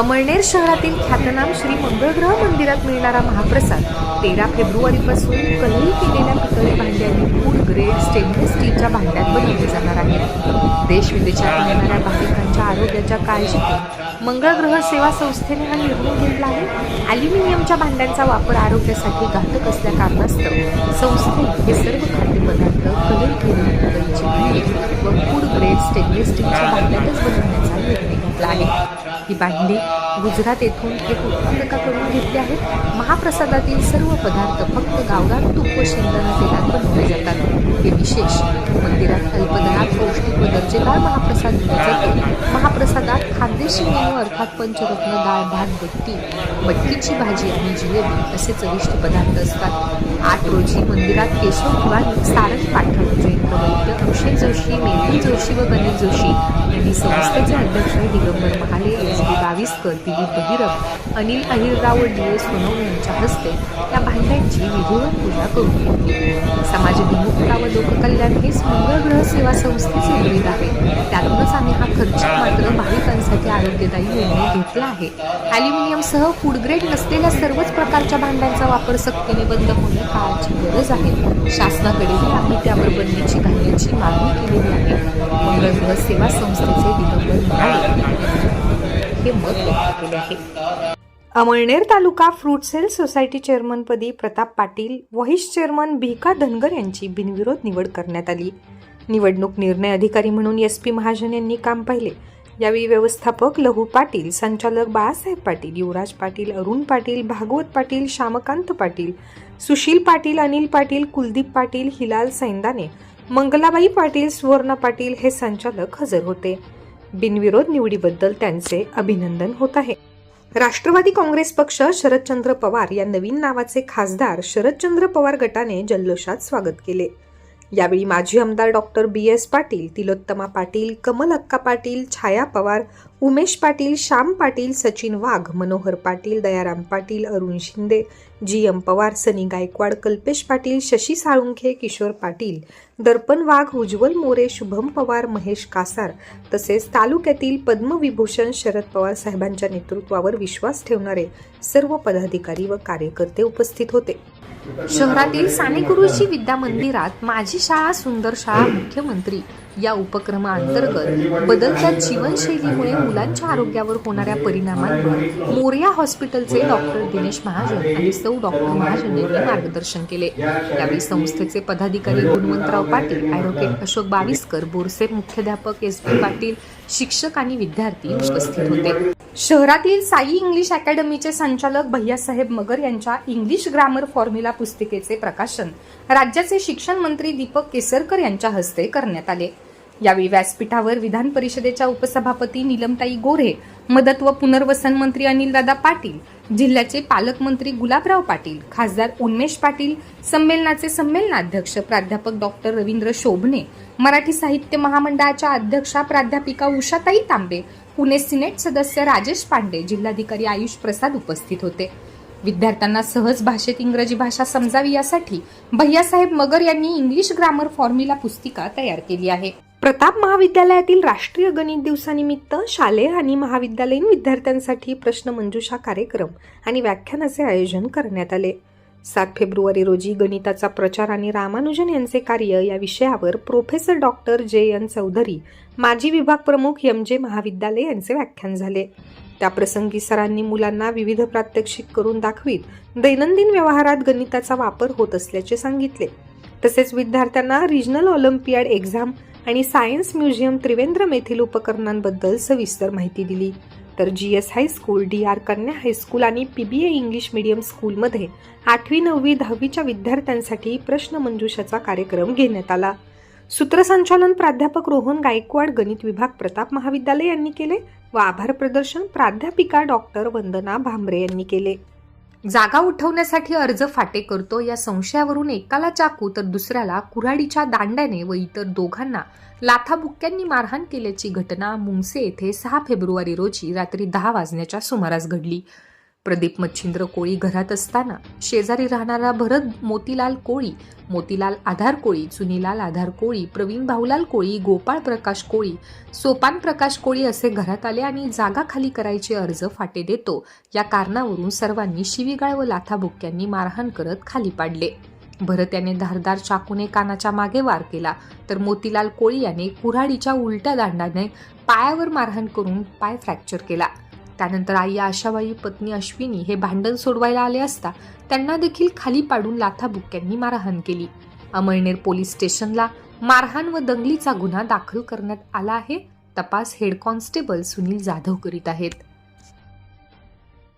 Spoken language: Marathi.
अमळनेर शहरातील ख्यातनाम श्री मंगळग्रह मंदिरात मिळणारा महाप्रसाद तेरा फेब्रुवारीपासून कलई केलेल्या पितळी भांड्यांनी फूड ग्रेड स्टेनलेस स्टीलच्या भांड्यात बनवले जाणार आहे. देश विदेशात येणाऱ्या भाविकांच्या आरोग्याच्या काळजी मंगळग्रह सेवा संस्थेने हा निर्णय घेतला आहे. ॲल्युमिनियमच्या भांड्यांचा वापर आरोग्यासाठी घातक असल्या कारणास्तव संस्थे हे सर्व खाद्यपदार्थ कलई केलेली पितळीची भांडी व फूड ग्रेड स्टेनलेस स्टीलच्या भांड्यातच बनवण्याचा निर्णय घेतला आहे. ही भांडी गुजरात येथून एक उत्पादकाकडून घेतली आहेत महाप्रसादातील सर्व पदार्थ फक्त गावरान तूप व शेंगदाणा तेलात बनवले जातात. हे विशेष मंदिरात अल्पदरात पौष्टिक व दर्जेदार महाप्रसाद दिला जातो. महाप्रसादात खानदेशी मेनू अर्थात पंचरत्न डाळ भात बट्टी बट्टीची भाजी आणि जिलेबी असे चविष्ट पदार्थ असतात. आठ रोजी मंदिरात केशव भवानी सारंग वैद्य जोशी मेघन जोशी व गणेश जोशी यांनी संस्थेचे अध्यक्ष दिगंबर महाले एस डी बावीसकर दिलीप बहिरम अनिल अहिरराव व डी एस सोनव यांच्या हस्ते या भांड्यांची विधिवत पूजा करून समाजभिमुखता व लोककल्याण हेच मंगळग्रह सेवा संस्थेचे उमेद आहे. त्यातूनच आम्ही हा खर्च मात्र बाहेर आरोग्यदायी निर्णय घेतला आहे. ॲल्युमिनियमसह फूड ग्रेड नसलेल्या सर्वच प्रकारच्या भांड्यांचा वापर सक्तीने बंद होणे काळाची गरज आहे. शासनाकडेही आम्ही त्यावर बंदीची घालण्याची मागणी केलेली आहे. मंगळग्रह सेवा संस्थेचे दिगंबर म्हणाले हे मत व्यक्त केले आहे. अमळनेर तालुका फ्रूट सेल सोसायटी चेअरमनपदी प्रताप पाटील व्हाईस चेअरमन भिका धनगर यांची बिनविरोध निवड करण्यात आली. निवडणूक निर्णय अधिकारी म्हणून एस पी महाजन यांनी काम पाहिले. यावेळी व्यवस्थापक लहू पाटील संचालक बाळासाहेब पाटील युवराज पाटील अरुण पाटील भागवत पाटील श्यामकांत पाटील सुशील पाटील अनिल पाटील कुलदीप पाटील हिलाल सैंदाने मंगलाबाई पाटील सुवर्ण पाटील हे संचालक हजर होते. बिनविरोध निवडीबद्दल त्यांचे अभिनंदन होत आहे. राष्ट्रवादी काँग्रेस पक्ष शरदचंद्र पवार या नवीन नावाचे खासदार शरदचंद्र पवार गटाने जल्लोषात स्वागत केले. यावेळी माजी आमदार doctor B S Patil Tilottama Patil Kamal Akka Patil Chhaya Pawar Umesh Patil Shyam Patil Sachin Wagh Manohar Patil Dayaram Patil Arun Shinde G M Pawar Sunny Gaikwad Kalpesh Patil Shashi Salunkhe Kishor Patil Darpan Wagh Ujjwal More Shubham Pawar Mahesh Kasar तसेच तालुक्यातील पद्मविभूषण शरद पवार साहेबांच्या नेतृत्वावर विश्वास ठेवणारे सर्व पदाधिकारी व कार्यकर्ते उपस्थित होते. शहरातील सानेगुरुजी विद्या मंदिरात माझी शाळा सुंदर शाळा मुख्यमंत्री या उपक्रमाअंतर्गत बदलत्या जीवनशैलीमुळे मुलांच्या आरोग्यावर होणाऱ्या परिणामांवर मोर्या हॉस्पिटलचे डॉक्टर दिनेश महाजन आणि सौ डॉक्टर महाजन यांनी मार्गदर्शन केले. यावेळी संस्थेचे पदाधिकारी गुणवंतराव पाटील ॲडव्होकेट अशोक बाविस्कर बोरसे मुख्याध्यापक एस पी पाटील शिक्षक आणि विद्यार्थी उपस्थित होते. शहरातील साई इंग्लिश अकॅडमीचे संचालक भैयासाहेब मगर यांच्या इंग्लिश ग्रामर फॉर्म्युला पुस्तिकेचे प्रकाशन राज्याचे शिक्षण मंत्री दीपक केसरकर यांच्या हस्ते करण्यात आले. यावेळी व्यासपीठावर विधान परिषदेच्या उपसभापती निलमताई गोरे मदत व पुनर्वसन मंत्री अनिलदादा पाटील जिल्ह्याचे पालकमंत्री गुलाबराव पाटील खासदार उन्मेष पाटील संमेलनाचे संमेलनाध्यक्ष प्राध्यापक डॉक्टर रवींद्र शोभणे मराठी साहित्य महामंडळाच्या अध्यक्षा प्राध्यापिका उषाताई तांबे पुणे सिनेट सदस्य राजेश पांडे जिल्हाधिकारी आयुष प्रसाद उपस्थित होते. विद्यार्थ्यांना सहज भाषेत इंग्रजी भाषा समजावी यासाठी भैयासाहेब मगर यांनी इंग्लिश ग्रामर फॉर्म्युला पुस्तिका तयार केली आहे. प्रताप महाविद्यालयातील राष्ट्रीय गणित दिवसानिमित्त शालेय आणि महाविद्यालयीन विद्यार्थ्यांसाठी प्रश्नमंजुषा कार्यक्रम आणि व्याख्यानाचे आयोजन करण्यात आले. सात फेब्रुवारी रोजी गणिताचा प्रचार आणि रामानुजन यांचे कार्य या विषयावर professor doctor J N Chaudhari माजी विभाग प्रमुख एम जे महाविद्यालय यांचे व्याख्यान झाले. त्याप्रसंगी सरांनी मुलांना विविध प्रात्यक्षिक करून दाखवीत दैनंदिन व्यवहारात गणिताचा वापर होत असल्याचे सांगितले. तसेच विद्यार्थ्यांना रिजनल ऑलिम्पियाड एक्झाम आणि सायन्स म्युझियम त्रिवेंद्रम येथील उपकरणांबद्दल सविस्तर माहिती दिली. तर G S high school D R कन्या हायस्कूल आणि P B A English medium स्कूलमध्ये आठवी नववी दहावीच्या विद्यार्थ्यांसाठी प्रश्नमंजुषाचा कार्यक्रम घेण्यात आला. सूत्रसंचालन प्राध्यापक रोहन गायकवाड गणित विभाग प्रताप महाविद्यालय यांनी केले व आभार प्रदर्शन प्राध्यापिका डॉक्टर वंदना भांबरे यांनी केले. जागा उठवण्यासाठी अर्ज फाटे करतो या संशयावरून एकाला चाकू तर दुसऱ्याला कुऱ्हाडीच्या दांड्याने व इतर दोघांना लाथाबुक्क्यांनी मारहाण केल्याची घटना मुंगसे येथे सहा फेब्रुवारी रोजी रात्री दहा वाजण्याच्या सुमारास घडली. प्रदीप मच्छिंद्र कोळी घरात असताना शेजारी राहणारा भरत मोतीलाल कोळी मोतीलाल आधार कोळी चुनीलाल आधार कोळी प्रवीण भाऊलाल कोळी गोपाळ प्रकाश कोळी सोपान प्रकाश कोळी असे घरात आले आणि जागा खाली करायचे अर्ज फाटे देतो. या कारणावरून सर्वांनी शिवीगाळ व लाथाबुक्क्यांनी मारहाण करत खाली पाडले. भरत याने धारदार चाकूने कानाच्या मागे वार केला. तर मोतीलाल कोळी याने कुऱ्हाडीच्या उलट्या दांडाने पायावर मारहाण करून पाय फ्रॅक्चर केला. त्यानंतर आई आशाबाई पत्नी अश्विनी हे भांडण सोडवायला आले असता त्यांना देखील खाली पाडून लाथाबुक्क्यांनी मारहाण केली. अमळनेर पोलीस स्टेशनला मारहाण व दंगलीचा गुन्हा दाखल करण्यात आला आहे तपास हेड कॉन्स्टेबल सुनील जाधव करीत आहेत.